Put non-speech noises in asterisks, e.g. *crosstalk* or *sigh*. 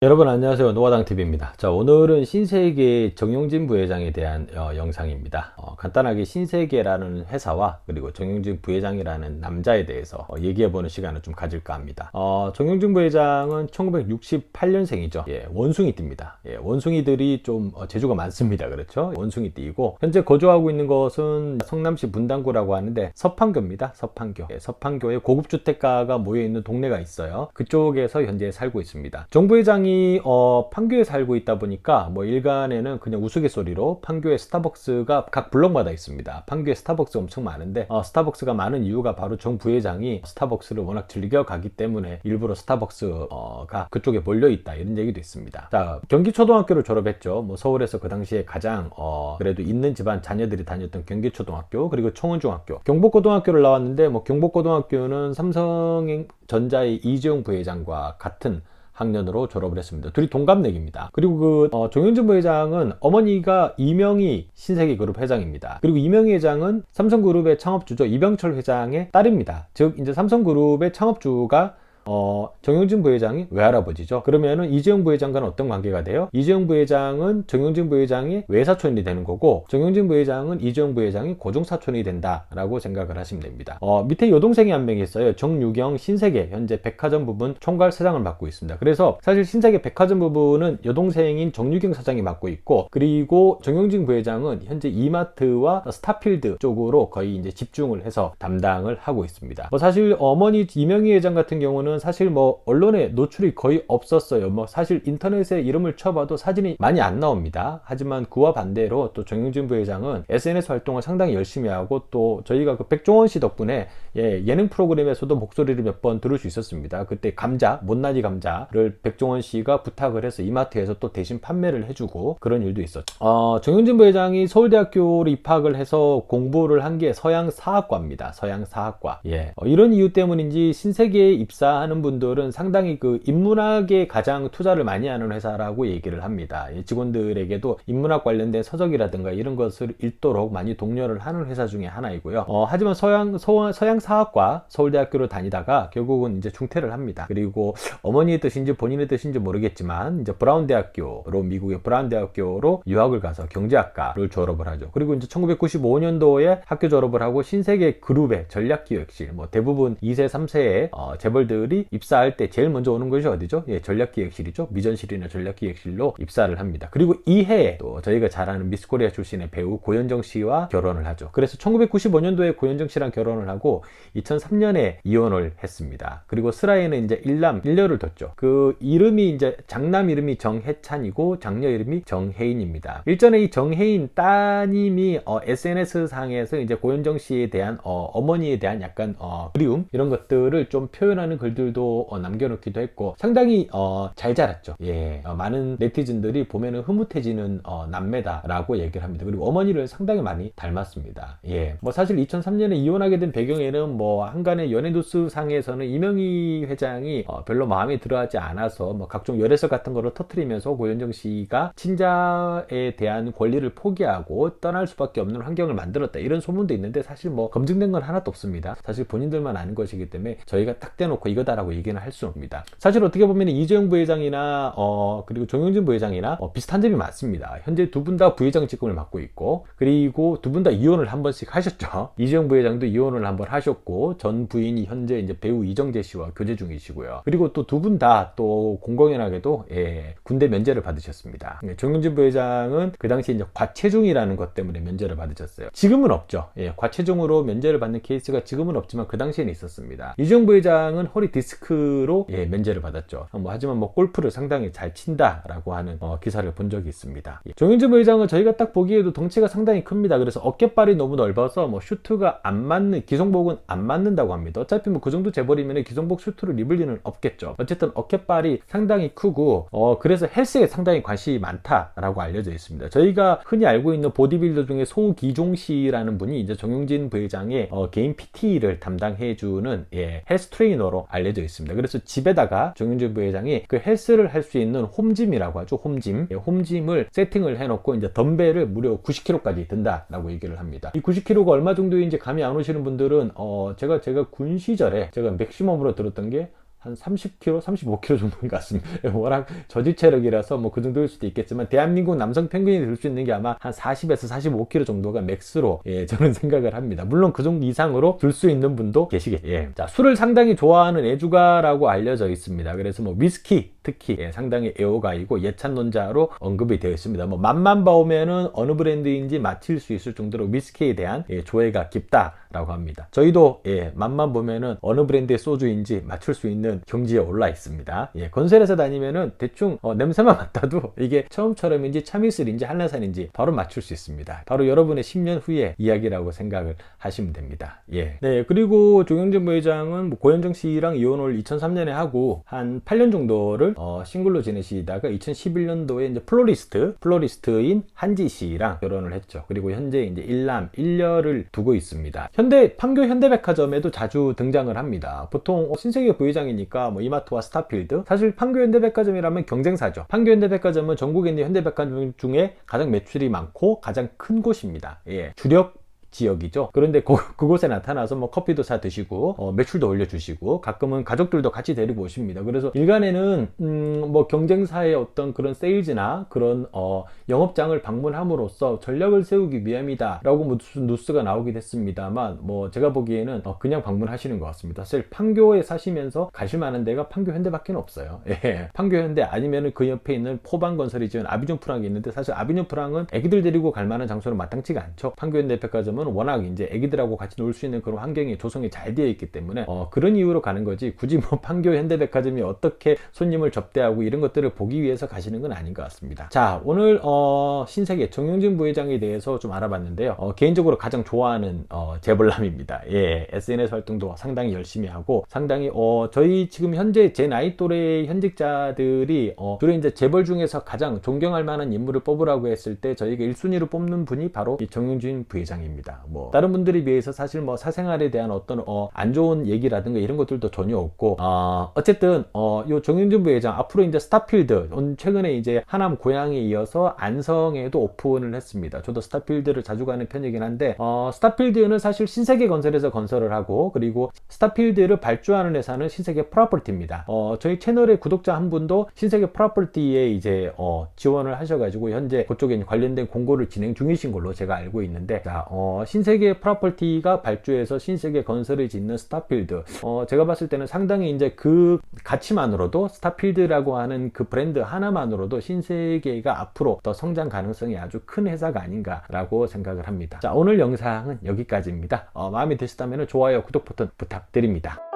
여러분 안녕하세요. 노화당TV입니다. 자 오늘은 신세계 정용진 부회장에 대한 어, 영상입니다. 어, 간단하게 신세계라는 회사와 그리고 정용진 부회장이라는 남자에 대해서 어, 얘기해 보는 시간을 좀 가질까 합니다. 어, 정용진 부회장은 1968년생이죠. 예, 원숭이띠입니다. 예, 원숭이들이 좀 어, 재주가 많습니다. 그렇죠? 원숭이띠이고 현재 거주하고 있는 것은 성남시 분당구라고 하는데 서판교입니다. 서판교. 예, 서판교에 고급주택가가 모여있는 동네가 있어요. 그쪽에서 현재 살고 있습니다. 정 부회장이 어, 판교에 살고 있다 보니까 뭐 일간에는 그냥 우스갯소리로 판교에 스타벅스가 각 블록마다 있습니다. 판교에 스타벅스 엄청 많은데 어, 스타벅스가 많은 이유가 바로 정 부회장이 스타벅스를 워낙 즐겨 가기 때문에 일부러 스타벅스가 그쪽에 몰려 있다 이런 얘기도 있습니다. 자 경기 초등학교를 졸업했죠. 뭐 서울에서 그 당시에 가장 어, 그래도 있는 집안 자녀들이 다녔던 경기 초등학교 그리고 청운중학교 경복고등학교를 나왔는데 뭐 경복고등학교는 삼성전자의 이재용 부회장과 같은 학년으로 졸업을 했습니다. 둘이 동갑내기입니다. 그리고 그 어, 정영진 부회장은 어머니가 이명희 신세계그룹 회장입니다. 그리고 이명희 회장은 삼성그룹의 창업주죠. 이병철 회장의 딸입니다. 즉 이제 삼성그룹의 창업주가 어, 정용진 부회장이 외할아버지죠. 그러면은 이재용 부회장과는 어떤 관계가 돼요? 이재용 부회장은 정용진 부회장이 외사촌이 되는 거고, 정용진 부회장은 이재용 부회장이 고종사촌이 된다라고 생각을 하시면 됩니다. 어, 밑에 여동생이 한명 있어요. 정유경 신세계 현재 백화점 부분 총괄 사장을 맡고 있습니다. 그래서 사실 신세계 백화점 부분은 여동생인 정유경 사장이 맡고 있고, 그리고 정용진 부회장은 현재 이마트와 스타필드 쪽으로 거의 이제 집중을 해서 담당을 하고 있습니다. 뭐 사실 어머니 이명희 회장 같은 경우는 사실 뭐 언론에 노출이 거의 없었어요. 뭐 사실 인터넷에 이름을 쳐봐도 사진이 많이 안 나옵니다. 하지만 그와 반대로 또 정영진 부회장은 SNS 활동을 상당히 열심히 하고 또 저희가 그 백종원 씨 덕분에 예, 예능 프로그램에서도 목소리를 몇 번 들을 수 있었습니다. 그때 감자, 못나니 감자를 백종원 씨가 부탁을 해서 이마트에서 또 대신 판매를 해주고 그런 일도 있었죠. 어, 정영진 부회장이 서울대학교로 입학을 해서 공부를 한 게 서양사학과입니다. 서양사학과. 예. 어, 이런 이유 때문인지 신세계에 입사 하는 분들은 상당히 그 인문학에 가장 투자를 많이 하는 회사라고 얘기를 합니다. 예, 직원들에게도 인문학 관련된 서적이라든가 이런 것을 읽도록 많이 독려를 하는 회사 중에 하나이고요. 어, 하지만 서양 서, 서양 사학과 서울대학교로 다니다가 결국은 이제 중퇴를 합니다. 그리고 어머니의 뜻인지 본인의 뜻인지 모르겠지만 이제 브라운 대학교로 미국의 브라운 대학교로 유학을 가서 경제학과를 졸업을 하죠. 그리고 이제 1995년도에 학교 졸업을 하고 신세계 그룹의 전략기획실 뭐 대부분 2세 3세의 어, 재벌들 이 입사할 때 제일 먼저 오는 것이 어디죠? 예, 전략기획실이죠. 미전실이나 전략기획실로 입사를 합니다. 그리고 이 해에 또 저희가 잘 아는 미스코리아 출신의 배우 고현정 씨와 결혼을 하죠. 그래서 1995년도에 고현정 씨랑 결혼을 하고 2003년에 이혼을 했습니다. 그리고 슬라에는 이제 일남 일녀를 뒀죠. 그 이름이 이제 장남 이름이 정해찬이고 장녀 이름이 정혜인입니다. 일전에 이 정혜인 따님이 어, SNS 상에서 이제 고현정 씨에 대한 어, 머니에 대한 약간 어, 그리움 이런 것들을 좀 표현하는 글들 도 어, 남겨놓기도 했고 상당히 어, 잘 자랐죠. 예, 어, 많은 네티즌들이 보면은 흐뭇해지는 어, 남매다라고 얘기를 합니다. 그리고 어머니를 상당히 많이 닮았습니다. 예, 뭐 사실 2003년에 이혼하게 된 배경에는 뭐 한간의 연예뉴스 상에서는 이명희 회장이 어, 별로 마음에 들어하지 않아서 뭐 각종 열애설 같은 거를 터트리면서 고현정 씨가 친자에 대한 권리를 포기하고 떠날 수밖에 없는 환경을 만들었다 이런 소문도 있는데 사실 뭐 검증된 건 하나도 없습니다. 사실 본인들만 아는 것이기 때문에 저희가 딱 대놓고 이거 다라고 얘기는 할 수 없습니다. 사실 어떻게 보면 이재용 부회장이나 어, 그리고 정영진 부회장이나 어, 비슷한 점이 많습니다. 현재 두 분 다 부회장 직급을 맡고 있고 그리고 두 분 다 이혼을 한 번씩 하셨죠. *laughs* 이재용 부회장도 이혼을 한 번 하셨고 전 부인이 현재 이제 배우 이정재 씨와 교제 중이시고요. 그리고 또 두 분 다 또 공공연하게도 예, 군대 면제를 받으셨습니다. 예, 정영진 부회장은 그 당시 이제 과체중이라는 것 때문에 면제를 받으셨어요. 지금은 없죠. 예, 과체중으로 면제를 받는 케이스가 지금은 없지만 그 당시에는 있었습니다. 이재용 부회장은 허리 디스크로 예, 면제를 받았죠. 뭐 하지만 뭐 골프를 상당히 잘 친다라고 하는 어, 기사를 본 적이 있습니다. 예, 정영진 부회장은 저희가 딱 보기에도 덩치가 상당히 큽니다. 그래서 어깨발이 너무 넓어서 뭐 슈트가 안 맞는 기성복은 안 맞는다고 합니다. 어차피 뭐 그 정도 재벌이면 기성복 슈트를 입을 리는 없겠죠. 어쨌든 어깨발이 상당히 크고 어, 그래서 헬스에 상당히 관심이 많다라고 알려져 있습니다. 저희가 흔히 알고 있는 보디빌더 중에 소기종 씨라는 분이 이제 정용진 부회장의 어, 개인 PT를 담당해주는 예, 헬스 트레이너로 알려 져 있습니다. 그래서 집에다가 정용진 부회장이 그 헬스를 할 수 있는 홈짐이라고 하죠. 홈짐. 예, 홈짐을 세팅을 해놓고 이제 덤벨을 무려 90kg까지 든다라고 얘기를 합니다. 이 90kg가 얼마 정도인지 감이 안 오시는 분들은 어, 제가 제가 군 시절에 제가 맥시멈으로 들었던 게 한 30kg, 35kg 정도인 것 같습니다. *laughs* 워낙 저지 체력이라서 뭐 그 정도일 수도 있겠지만 대한민국 남성 평균이 들수 있는 게 아마 한 40에서 45kg 정도가 맥스로 예, 저는 *laughs* 생각을 합니다. 물론 그 정도 이상으로 들 수 있는 분도 계시겠. 예. 자, 술을 상당히 좋아하는 애주가라고 알려져 있습니다. 그래서 뭐 위스키 특히 예, 상당히 애호가이고 예찬론자로 언급이 되어 있습니다. 뭐 맛만 봐오면은 어느 브랜드인지 맞힐 수 있을 정도로 위스키에 대한 예, 조예가 깊다라고 합니다. 저희도 예, 맛만 보면은 어느 브랜드의 소주인지 맞출 수 있는 경지에 올라 있습니다. 예, 건설에서 다니면은 대충 어, 냄새만 *laughs* 맡아도 이게 처음처럼인지 참이슬인지 한라산인지 바로 맞출 수 있습니다. 바로 여러분의 10년 후의 이야기라고 생각을 하시면 됩니다. 예. 네, 그리고 조경진 부회장은 뭐 고현정 씨랑 이혼을 2003년에 하고 한 8년 정도를 어, 싱글로 지내시다가 2011년도에 이제 플로리스트, 플로리스트인 한지 씨랑 결혼을 했죠. 그리고 현재 이제 일남, 일녀를 두고 있습니다. 현대, 판교 현대백화점에도 자주 등장을 합니다. 보통 신세계 부회장이니까 뭐 이마트와 스타필드. 사실 판교 현대백화점이라면 경쟁사죠. 판교 현대백화점은 전국에 있는 현대백화점 중에 가장 매출이 많고 가장 큰 곳입니다. 예. 주력 지역이죠. 그런데 그, *laughs* 그곳에 나타나서 뭐 커피도 사 드시고 어, 매출도 올려주시고 가끔은 가족들도 같이 데리고 오십니다. 그래서 일간에는 음, 뭐 경쟁사의 어떤 그런 세일즈나 그런 어, 영업장을 방문함으로써 전략을 세우기 위함이다라고 무슨 뉴스가 나오긴 했습니다만 뭐 제가 보기에는 어, 그냥 방문하시는 것 같습니다. 사실 판교에 사시면서 가실 만한 데가 판교 현대밖에 없어요. *laughs* 예. 판교 현대 아니면은 그 옆에 있는 포방 건설이 지은 아비존 프랑이 있는데 사실 아비존 프랑은 애기들 데리고 갈 만한 장소는 마땅치가 않죠. 판교 현대 백화점 백화점은 워낙 이제 애기들하고 같이 놀 수 있는 그런 환경이 조성이 잘 되어 있기 때문에 어, 그런 이유로 가는 거지 굳이 뭐 *laughs* 판교 현대백화점이 어떻게 손님을 접대하고 이런 것들을 보기 위해서 가시는 건 아닌 것 같습니다. 자 오늘 어, 신세계 정용진 부회장에 대해서 좀 알아봤는데요. 어, 개인적으로 가장 좋아하는 어, 재벌남입니다. 예, SNS 활동도 상당히 열심히 하고 상당히 어, 저희 지금 현재 제 나이 또래 현직자들이 어, 주로 이제 재벌 중에서 가장 존경할 만한 인물을 뽑으라고 했을 때 저희가 1순위로 뽑는 분이 바로 이 정용진 부회장입니다. 뭐 다른 분들에 비해서 사실 뭐 사생활에 대한 어떤 어, 안 좋은 얘기라든가 이런 것들도 전혀 없고 어, 어쨌든 어, 요 정영준 부회장 앞으로 이제 스타필드 최근에 이제 하남 고향에 이어서 안성에도 오픈을 했습니다. 저도 스타필드를 자주 가는 편이긴 한데 어, 스타필드는 사실 신세계 건설에서 건설을 하고 그리고 스타필드를 발주하는 회사는 신세계 프로퍼티입니다. 어, 저희 채널의 구독자 한 분도 신세계 프로퍼티에 이제 어, 지원을 하셔가지고 현재 그쪽에 관련된 공고를 진행 중이신 걸로 제가 알고 있는데 자, 어, 신세계 프로퍼티가 발주해서 신세계 건설을 짓는 스타필드. 어, 제가 봤을 때는 상당히 이제 그 가치만으로도 스타필드라고 하는 그 브랜드 하나만으로도 신세계가 앞으로 더 성장 가능성이 아주 큰 회사가 아닌가 라고 생각을 합니다. 자, 오늘 영상은 여기까지입니다. 어, 마음에 드셨다면 좋아요, 구독 버튼 부탁드립니다.